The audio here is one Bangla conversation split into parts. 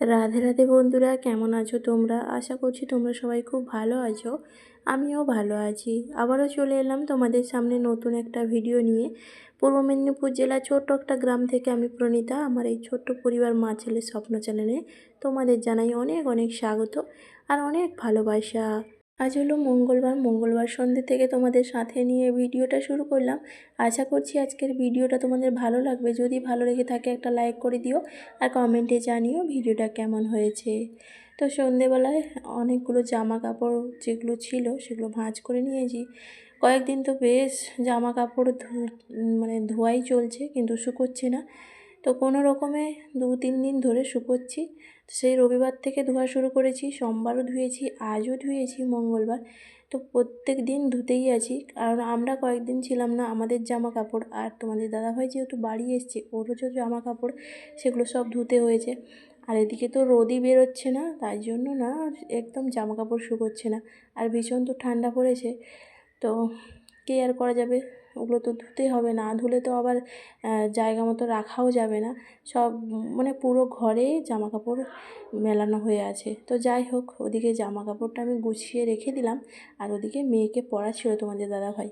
রাধে রাধে বন্ধুরা, কেমন আছো তোমরা? আশা করছি তোমরা সবাই খুব ভালো আছো, আমিও ভালো আছি। আবারও চলে এলাম তোমাদের সামনে নতুন একটা ভিডিও নিয়ে। পূর্ব মেদিনীপুর জেলা ছোট্ট একটা গ্রাম থেকে আমি প্রণীতা, আমার এই ছোট্ট পরিবার মা ছেলের স্বপ্ন চ্যানেলে তোমাদের জানাই অনেক অনেক স্বাগত আর অনেক ভালোবাসা। আজ হলো মঙ্গলবার মঙ্গলবার সন্ধ্যে থেকে তোমাদের সাথে নিয়ে ভিডিওটা শুরু করলাম। আশা করছি আজকের ভিডিওটা তোমাদের ভালো লাগবে। যদি ভালো লেগে থাকে একটা লাইক করে দিও আর কমেন্টে জানিও ভিডিওটা কেমন হয়েছে। তো সন্ধেবেলায় অনেকগুলো জামা কাপড় যেগুলো ছিল সেগুলো ভাঁজ করে নিয়েছি। কয়েকদিন তো বেশ জামা কাপড় মানে ধোয়াই চলছে কিন্তু শুকোচ্ছে না। তো কোনো রকমে দু তিন দিন ধরে শুকোচ্ছি। সেই রবিবার থেকে ধোয়া শুরু করেছি, সোমবারও ধুয়েছি, আজও ধুয়েছি, মঙ্গলবার। তো প্রত্যেক দিন ধুতেই আছি, কারণ আমরা কয়েকদিন ছিলাম না আমাদের জামা কাপড় আর তোমাদের দাদাভাই যেহেতু বাড়ি এসছে, ওরও যে জামা কাপড় সেগুলো সব ধুতে হয়েছে। আর এদিকে তো রোদই বেরোচ্ছে না, তাই জন্য না একদম জামা কাপড় শুকোচ্ছে না। আর ভীষণ তো ঠান্ডা পড়েছে, তো কে আর করা যাবে? ওগুলো তো ধুতেই হবে না, ধুলে তো আবার জায়গা মতো রাখাও যাবে না। সব মানে পুরো ঘরে জামা কাপড় মেলানো হয়ে আছে। তো যাই হোক, ওদিকে জামা কাপড়টা আমি গুছিয়ে রেখে দিলাম। আর ওদিকে মেয়েকে পড়াচ্ছিল তোমাদের দাদাভাই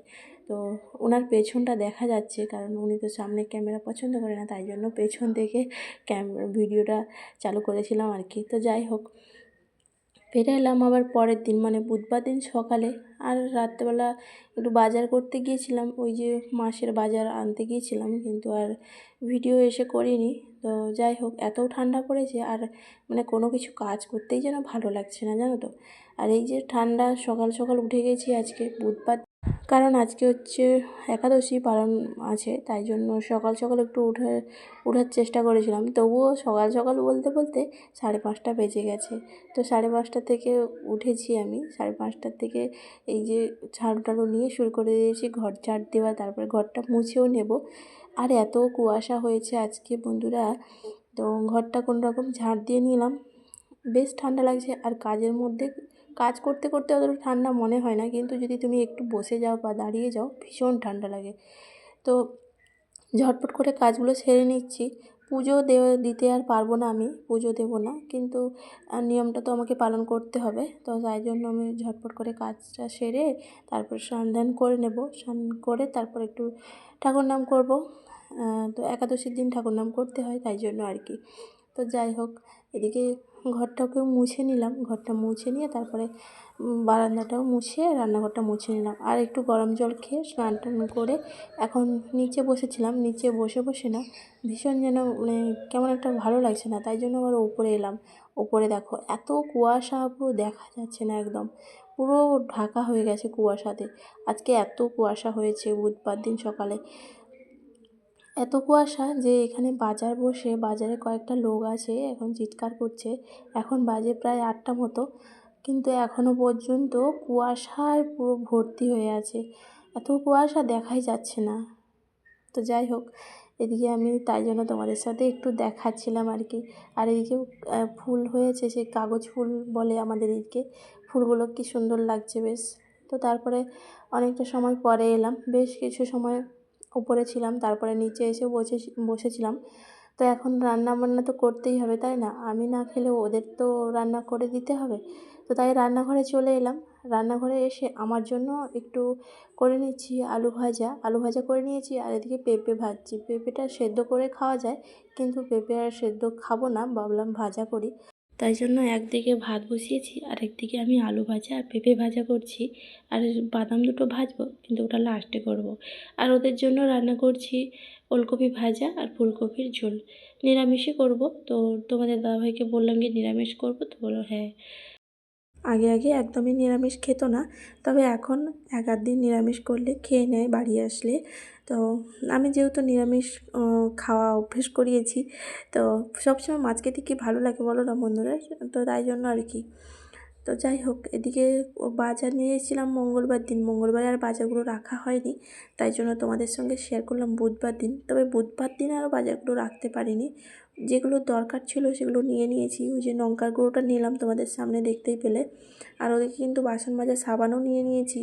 তো ওনার পেছনটা দেখা যাচ্ছে, কারণ উনি তো সামনে ক্যামেরা পছন্দ করে না, তাই জন্য পেছন থেকে ক্যাম, ভিডিওটা চালু করেছিলাম আর কি। তো যাই হোক ফিরে এলাম আবার পরের দিন। মানে বুধবার দিন সকালে। আর রাত্রেবেলা একটু বাজার করতে গিয়েছিলাম। ওই যে মাসের বাজার আনতে গিয়েছিলাম, কিন্তু আর ভিডিও এসে করিনি। তো যাই হোক এত ঠান্ডা পড়েছে আর মানে কোনো কিছু কাজ করতেই যেন ভালো লাগছে না, জানো তো? আর এই যে ঠান্ডা সকাল সকাল উঠে গেছি আজকে, বুধবার কারণ আজকে হচ্ছে একাদশী পালন আছে, তাই জন্য সকাল সকাল একটু উঠে ওঠার চেষ্টা করেছিলাম। তবুও সকাল সকাল বলতে বলতে সাড়ে পাঁচটা বেজে গেছে। তো সাড়ে পাঁচটা থেকে উঠেছি আমি। সাড়ে পাঁচটার থেকে এই যে ঝাড়ু টাড়ু নিয়ে শুরু করে দিয়েছি, ঘর ঝাড় দেওয়া, তারপরে ঘরটা মুছেও নেব। আর এত কুয়াশা হয়েছে আজকে বন্ধুরা, তো ঘরটা কোনো রকম ঝাড় দিয়ে নিলাম। বেশ ঠান্ডা লাগছে, আর কাজের মধ্যে কাজ করতে করতে অতটা ঠান্ডা মনে হয় না, কিন্তু যদি তুমি একটু বসে যাও বা দাঁড়িয়ে যাও, ভীষণ ঠান্ডা লাগে। তো ঝটপট করে কাজগুলো সেরে নিচ্ছি। পুজো দেওয়া দিতে আর পারব না আমি, পুজো দেবো না, কিন্তু নিয়মটা তো আমাকে পালন করতে হবে। তো তাই জন্য আমি ঝটপট করে কাজটা সেরে তারপর স্নান ধান করে নেব। স্নান করে তারপর একটু ঠাকুর নাম করব। তো একাদশীর দিন ঠাকুর নাম করতে হয়, তাই জন্য আর কি। তো যাই হোক, এদিকে ঘরটাকেও মুছে নিলাম, ঘরটা মুছে নিয়ে তারপরে বারান্দাটাও মুছে রান্নাঘরটা মুছে নিলাম। আর একটু গরম জল খেয়ে স্নান টান করে এখন নিচে বসেছিলাম। নিচে বসে বসে না, ভীষণ যেন মানে কেমন একটা ভালো লাগছে না, তাই জন্য আবার ওপরে এলাম। ওপরে দেখো, এত কুয়াশা পুরো দেখা যাচ্ছে না একদম। পুরো ঢাকা হয়ে গেছে কুয়াশাতে। আজকে এত কুয়াশা হয়েছে বুধবার দিন সকালে। এত কুয়াশা যে এখানে বাজার বসে বাজারে কয়েকটা লোক আছে, এখন চিৎকার করছে। এখন বাজে প্রায় আটটা মতো, কিন্তু এখনও পর্যন্ত কুয়াশায় পুরো ভর্তি হয়ে আছে। এত কুয়াশা দেখাই যাচ্ছে না। তো যাই হোক, এদিকে আমি তাই জন্য তোমাদের সাথে একটু দেখাচ্ছিলাম আর কি। আর এদিকে ফুল হয়েছে, সেই কাগজ ফুল বলে আমাদের এদিকে। ফুলগুলো কি সুন্দর লাগছে, বেশ। তো তারপরে অনেকটা সময় পরে এলাম। বেশ কিছু সময় উপরে ছিলাম তারপরে নিচে এসে বসে, বসেছিলাম। তো এখন রান্না বান্না তো করতেই হবে, তাই না? আমি না খেলে ওদের তো রান্না করে দিতে হবে। তো তাই রান্নাঘরে চলে এলাম। রান্নাঘরে এসে আমার জন্য একটু করে নিচ্ছি আলু ভাজা। আলু ভাজা করে নিয়েছি আর এদিকে পেঁপে ভাজছি। পেঁপেটা সেদ্ধ করে খাওয়া যায়, কিন্তু পেঁপে আর সেদ্ধ খাব না, ভাবলাম ভাজা করি। তাই জন্য একদিকে ভাত বসিয়েছি আর একদিকে আমি আলু ভাজা আর পেঁপে ভাজা করছি। আর বাদাম দুটো ভাজবো, কিন্তু ওটা লাস্টে করব। আর ওদের জন্য রান্না করছি ওলকপি ভাজা আর ফুলকপির ঝোল। নিরামিষই করব, তো তোমাদের দাদাভাইকে বললাম যে নিরামিষ করব, তো বলো হ্যাঁ। আগে আগে একদমই নিরামিষ খেত না, তবে এখন এক আধ দিন নিরামিষ করলে খেয়ে নেয় বাড়ি আসলে। তো আমি যেহেতু নিরামিষ খাওয়া অভ্যেস করিয়েছি, তো সবসময় মাছ খেতে কি ভালো লাগে বলো না বন্ধুরা? তো তাই জন্য আর কি। তো যাই হোক, এদিকে বাজার নিয়ে এসেছিলাম মঙ্গলবার দিন। মঙ্গলবার আর বাজারগুলো রাখা হয়নি, তাই জন্য তোমাদের সঙ্গে শেয়ার করলাম বুধবার দিন। তবে বুধবার দিন আরও বাজারগুলো রাখতে পারিনি। যেগুলো দরকার ছিল সেগুলো নিয়ে নিয়েছি। ওই যে লঙ্কার গুঁড়োটা নিলাম তোমাদের সামনে দেখতেই পেলে। আর ওদিকে কিন্তু বাসন মাজার সাবানও নিয়ে নিয়েছি।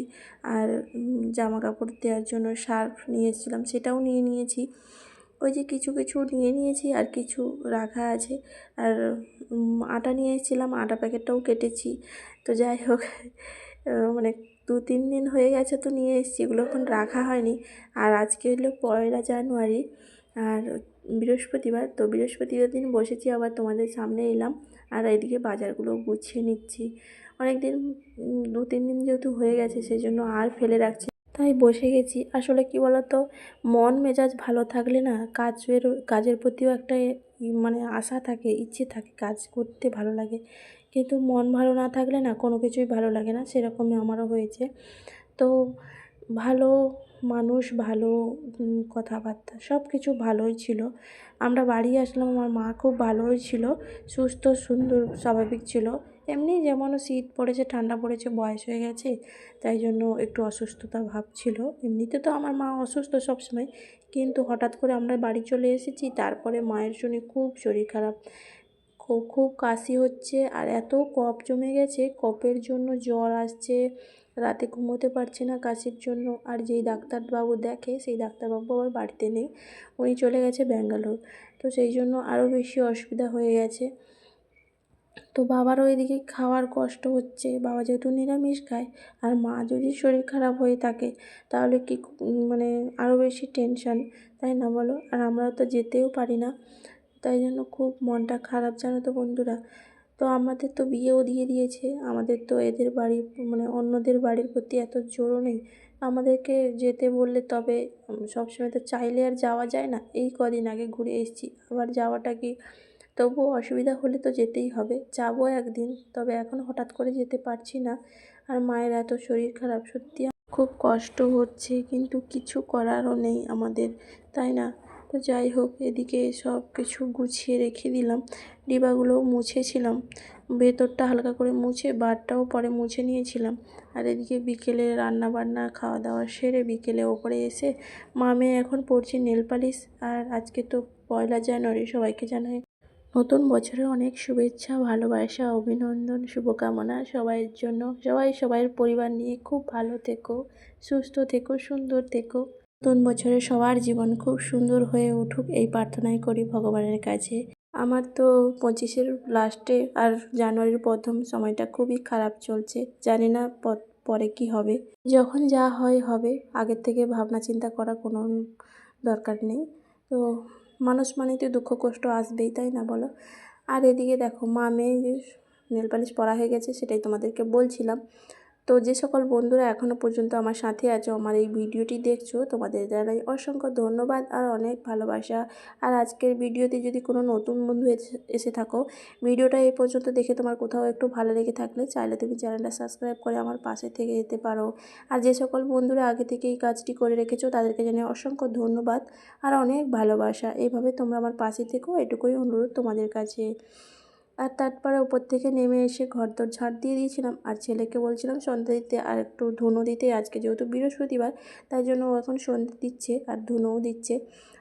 আর জামা কাপড় দেওয়ার জন্য সার্ফ নিয়ে এসেছিলাম, সেটাও নিয়ে নিয়েছি। ওই যে কিছু কিছু নিয়ে নিয়েছি আর কিছু রাখা আছে। আর আটা নিয়ে এসেছিলাম, আটা প্যাকেটটাও কেটেছি। তো যাই হোক মানে দু তিন দিন হয়ে গেছে তো নিয়ে এসেছি, এগুলো এখন রাখা হয়নি। আর আজকে হলো পয়লা জানুয়ারি, আর বৃহস্পতিবার। তো বৃহস্পতিবার দিন বসেছি, আবার তোমাদের সামনে এলাম। আর এদিকে বাজারগুলো গুছিয়ে নিচ্ছি। অনেক দিন দু তিন দিন যেহেতু হয়ে গেছে সেই জন্য আর ফেলে রাখছি। তাই বসে গেছি। আসলে কি বলতো? মন, মেজাজ ভালো থাকলে না কাজের কাজের প্রতিও একটা মানে আশা থাকে, ইচ্ছে থাকে কাজ করতে ভালো লাগে। কিন্তু মন ভালো না থাকলে না কোনো কিছুই ভালো লাগে না। সেরকমই আমারও হয়েছে। তো ভালো মানুষ, ভালো কথাবার্তা সব কিছু ভালোই ছিল। আমরা বাড়ি আসলাম, আমার মা খুব ভালোই ছিল। সুস্থ, সুন্দর, স্বাভাবিক ছিল। এমনি যেমন শীত পড়েছে, ঠান্ডা পড়েছে, বয়স হয়ে গেছে, তাই জন্য একটু অসুস্থতা ভাব ছিল। এমনিতে তো আমার মা অসুস্থ সবসময়, কিন্তু হঠাৎ করে আমরা বাড়ি চলে এসেছি, তারপরে মায়ের শুনে খুব শরীর খারাপ। খুব কাশি হচ্ছে, আর এত কফ জমে গেছে, কফের জন্য জ্বর আসছে, রাতে ঘুমোতে পারছে না কাশির জন্য, আর যেই ডাক্তারবাবু দেখে, সেই ডাক্তারবাবু আবার বাড়িতে নেই, উনি চলে গেছে ব্যাঙ্গালোর। তো সেই জন্য আরও বেশি অসুবিধা হয়ে গেছে। তো বাবারও এদিকে খাওয়ার কষ্ট হচ্ছে। বাবা যেহেতু নিরামিষ খায় আর মা যদি শরীর খারাপ হয়ে থাকে, তাহলে কি মানে আরও বেশি টেনশন তাই না বলো? আর আমরা তো যেতেও পারি না। তাই জন্য খুব মনটা খারাপ, জানো তো বন্ধুরা? তো আমাদের তো বিয়েও দিয়ে দিয়েছে। আমাদের তো এদের বাড়ি মানে অন্যদের বাড়ির প্রতি এত জোরও নেই। আমাদেরকে যেতে বললে তবে সবসময় তো চাইলে আর যাওয়া যায় না। এই কদিন আগে ঘুরে এসেছি। আবার যাওয়াটা কি তবুও অসুবিধা হলে তো যেতেই হবে। যাব একদিন, তবে এখন হঠাৎ করে যেতে পারছি না। আর মায়ের এত শরীর খারাপ, সত্যি খুব কষ্ট হচ্ছে, কিন্তু কিছু করারও নেই আমাদের, তাই না? তো যাই হোক, এদিকে সব কিছু গুছিয়ে রেখে দিলাম। ডিবাগুলোও মুছেছিলাম। ভেতরটা হালকা করে মুছে, বারটাও পরে মুছে নিয়েছিলাম। আর এদিকে বিকেলে রান্না বান্না খাওয়া দাওয়া সেরে বিকেলে ওপরে এসে মামে এখন পড়ছে নেল পালিশ। আর আজকে তো পয়লা জানুয়ারি, সবাইকে জানাই। নতুন বছরের অনেক শুভেচ্ছা, ভালোবাসা, অভিনন্দন, শুভকামনা সবাইয়ের জন্য। সবাই সবাইয়ের পরিবার নিয়ে খুব ভালো থেকো, সুস্থ থেকো, সুন্দর থেকো। নতুন বছরে সবার জীবন খুব সুন্দর হয়ে উঠুক এই প্রার্থনাই করি ভগবানের কাছে। আমার তো পঁচিশের লাস্টে আর জানুয়ারির প্রথম সময়টা খুবই খারাপ চলছে। জানি না পরে কি হবে। যখন যা হয় হবে, আগের থেকে ভাবনা চিন্তা করা কোনো দরকার নেই। তো মানুষ মানেই তো দুঃখ, কষ্ট আসবেই, তাই না বলো? আর এদিকে দেখো, মা মেয়ে যে নেল পালিশ পরা হয়ে গেছে, সেটাই তোমাদেরকে বলছিলাম। তো যে সকল বন্ধুরা এখনও পর্যন্ত আমার সাথে আছো, আমার এই ভিডিওটি দেখছ, তোমাদের জানাই অসংখ্য ধন্যবাদ আর অনেক ভালোবাসা। আর আজকের ভিডিওতে যদি কোনো নতুন বন্ধু এসে- থাকো, ভিডিওটা এই পর্যন্ত দেখে তোমার কোথাও একটু ভালো লেগে থাকলে চাইলে তুমি চ্যানেলটা সাবস্ক্রাইব করে আমার পাশে থেকে যেতে পারো। আর যে সকল বন্ধুরা আগে থেকে এই কাজটি করে রেখেছো, তাদেরকে জানিয়ে অসংখ্য ধন্যবাদ আর অনেক ভালোবাসা। এইভাবে তোমরা আমার পাশে থেকো, এটুকুই অনুরোধ তোমাদের কাছে। আর তারপরে উপর থেকে নেমে এসে ঘর দর ঝাড় দিয়ে দিয়েছিলাম। আর ছেলেকে বলছিলাম, সন্ধ্যা দিতে আর একটু ধুনো দিতে। আজকে যেহেতু বৃহস্পতিবার, তাই জন্য ও এখন সন্ধ্যে দিচ্ছে আর ধুনোও দিচ্ছে।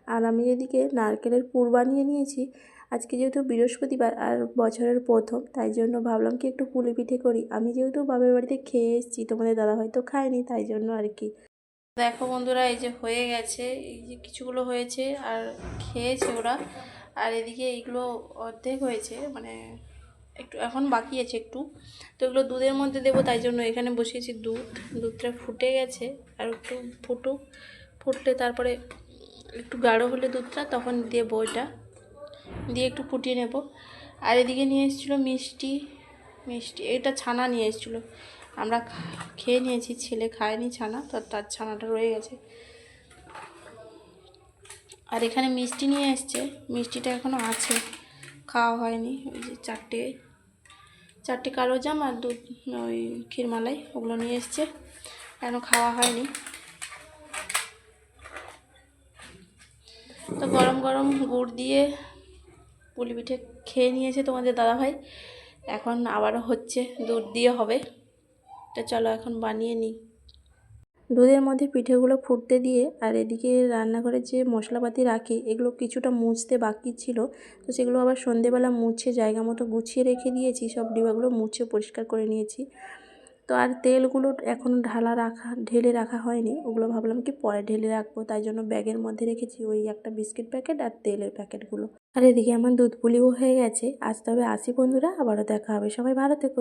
আর আমি এদিকে নারকেলের পুর বানিয়ে নিয়েছি। আজকে যেহেতু বৃহস্পতিবার আর বছরের প্রথম, তাই জন্য ভাবলাম কি একটু পুলি পিঠে করি। আমি যেহেতু বাবার বাড়িতে খেয়ে এসেছি, তোমাদের দাদা হয়তো খায়নি, তাই জন্য আর কি। দেখো বন্ধুরা, এই যে হয়ে গেছে, এই যে কিছুগুলো হয়েছে আর খেয়েছে ওরা। আর এদিকে এইগুলো অর্ধেক হয়েছে মানে একটু এখন বাকি আছে একটু। তো এগুলো দুধের মধ্যে দেবো, তাই জন্য এখানে বসিয়েছি দুধ। দুধটা ফুটে গেছে, আর একটু ফুটুক। ফুটলে তারপরে একটু গাঢ় হলে দুধটা, তখন দেবো এটা দিয়ে একটু ফুটিয়ে নেব। আর এদিকে নিয়ে এসেছিল মিষ্টি মিষ্টি, এটা ছানা নিয়ে এসেছিল। আমরা খেয়ে নিয়েছি, ছেলে খায়নি ছানা, তো তার ছানাটা রয়ে গেছে। আর এখানে মিষ্টি নিয়ে এসছে। মিষ্টিটা এখনও আছে। খাওয়া হয়নি। ওই যে চারটে চারটে কালো জাম আর দুধ, ওই ক্ষীরমালাই, ওগুলো নিয়ে এসছে। এখনও খাওয়া হয়নি। তো গরম গরম গুড় দিয়ে পুলি পিঠে খেয়ে নিয়েছে তোমাদের দাদাভাই। এখন আবারও হচ্ছে দুধ দিয়ে হবে। তো চলো এখন বানিয়ে নিই। দুধের মধ্যে পিঠেগুলো ফুটতে দিয়ে আর এদিকে রান্নাঘরে যে মশলাপাতি রাখি, এগুলো কিছুটা মুছতে বাকি ছিল। তো সেগুলো আবার সন্ধেবেলা মুছে জায়গা মতো গুছিয়ে রেখে দিয়েছি, সব ডিবাগুলো মুছে পরিষ্কার করে নিয়েছি। তো আর তেলগুলো এখন ঢালা রাখা, ঢেলে রাখা হয়নি। ওগুলো ভাবলাম কি পরে ঢেলে রাখব, তাই জন্য ব্যাগের মধ্যে রেখেছি ওই একটা বিস্কিট প্যাকেট আর তেলের প্যাকেটগুলো। আর এদিকে আমার দুধ পুলিও হয়ে গেছে। আজ তবে আসি বন্ধুরা, আবারও দেখা হবে। সবাই ভালো থেকো।